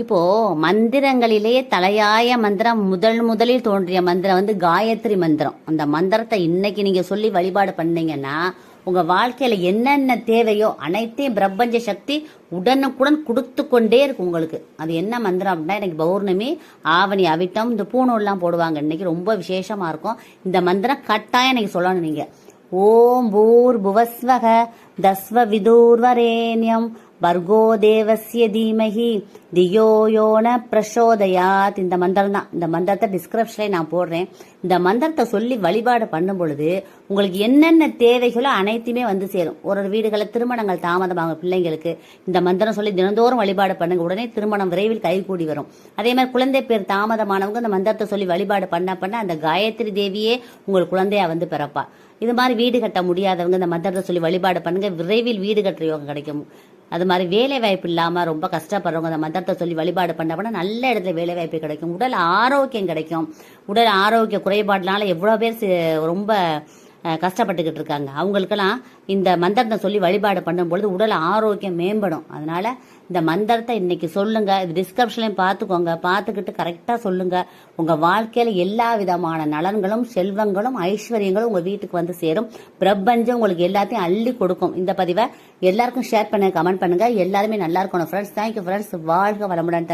இப்போ மந்திரங்களிலேயே தலையாய மந்திரம் முதல் முதலில் தோன்றிய மந்திரம் வந்து காயத்ரி மந்திரம். அந்த மந்திரத்தை இன்னைக்கு நீங்க சொல்லி வழிபாடு பண்ணீங்கன்னா உங்க வாழ்க்கையில என்னென்ன தேவையோ அனைத்தையும் பிரபஞ்ச சக்தி உடனுக்குடன் கொடுத்து கொண்டே இருக்கும் உங்களுக்கு. அது என்ன மந்திரம் அப்படின்னா எனக்கு பௌர்ணமி ஆவணி அவிட்டம் இந்த பூணூல்லாம் போடுவாங்க. இன்னைக்கு ரொம்ப விசேஷமா இருக்கும். இந்த மந்திரம் கட்டாயம் இன்னைக்கு சொல்லணும் நீங்க. ஓம் பூர் புவஸ்வக தஸ்வ விதூர்வரேண்யம். பர்கோ தேவசிய தீமகி தியோ யோன பிரசோதயாத். இந்த மந்திரம் தான். இந்த மந்திரத்தை டிஸ்கிரிப்ஷன்ல நான் போடுறேன். இந்த மந்திரத்தை சொல்லி வழிபாடு பண்ணும் பொழுது உங்களுக்கு என்னென்ன தேவைகளோ அனைத்துமே வந்து சேரும். ஒரு ஒரு வீடுகளில் திருமணங்கள் தாமதமாகும் பிள்ளைங்களுக்கு. இந்த மந்திரம் சொல்லி தினந்தோறும் வழிபாடு பண்ணுங்க. உடனே திருமணம் விரைவில் கைகூடி வரும். அதே மாதிரி குழந்தை பேர் தாமதமானவங்க இந்த மந்திரத்தை சொல்லி வழிபாடு பண்ண பண்ண அந்த காயத்ரி தேவியே உங்கள் குழந்தையா வந்து பிறப்பா. இது மாதிரி வீடு கட்ட முடியாதவங்க இந்த மந்திரத்தை சொல்லி வழிபாடு பண்ணுங்க. விரைவில் வீடு கட்டுற யோகம் கிடைக்கும். அது மாதிரி வேலை வாய்ப்பு இல்லாம ரொம்ப கஷ்டப்படுறவங்க அந்த மந்திரத்தை சொல்லி வழிபாடு பண்ண நல்ல இடத்துல வேலை வாய்ப்பு கிடைக்கும். உடல் ஆரோக்கியம் கிடைக்கும். உடல் ஆரோக்கிய குறைபாடுனால எவ்வளவு பேர் ரொம்ப கஷ்டப்பட்டுக்கிட்டு இருக்காங்க. அவங்களுக்கெல்லாம் இந்த மந்திரத்தை சொல்லி வழிபாடு பண்ணும்பொழுது உடல் ஆரோக்கியம் மேம்படும். அதனால இந்த மந்திரத்தை இன்னைக்கு சொல்லுங்க. இது டிஸ்கிரிப்ஷன்லையும் பார்த்துக்கோங்க. பார்த்துக்கிட்டு கரெக்டாக சொல்லுங்க. உங்கள் வாழ்க்கையில் எல்லா விதமான நலன்களும் செல்வங்களும் ஐஸ்வர்யங்களும் உங்கள் வீட்டுக்கு வந்து சேரும். பிரபஞ்சம் உங்களுக்கு எல்லாத்தையும் அள்ளி கொடுக்கும். இந்த பதிவை எல்லாருக்கும் ஷேர் பண்ணுங்க கமெண்ட் பண்ணுங்க. எல்லாருமே நல்லா இருக்கணும் ஃப்ரெண்ட்ஸ் தேங்க்யூ ஃப்ரெண்ட்ஸ் வாழ்க வளமுடன்.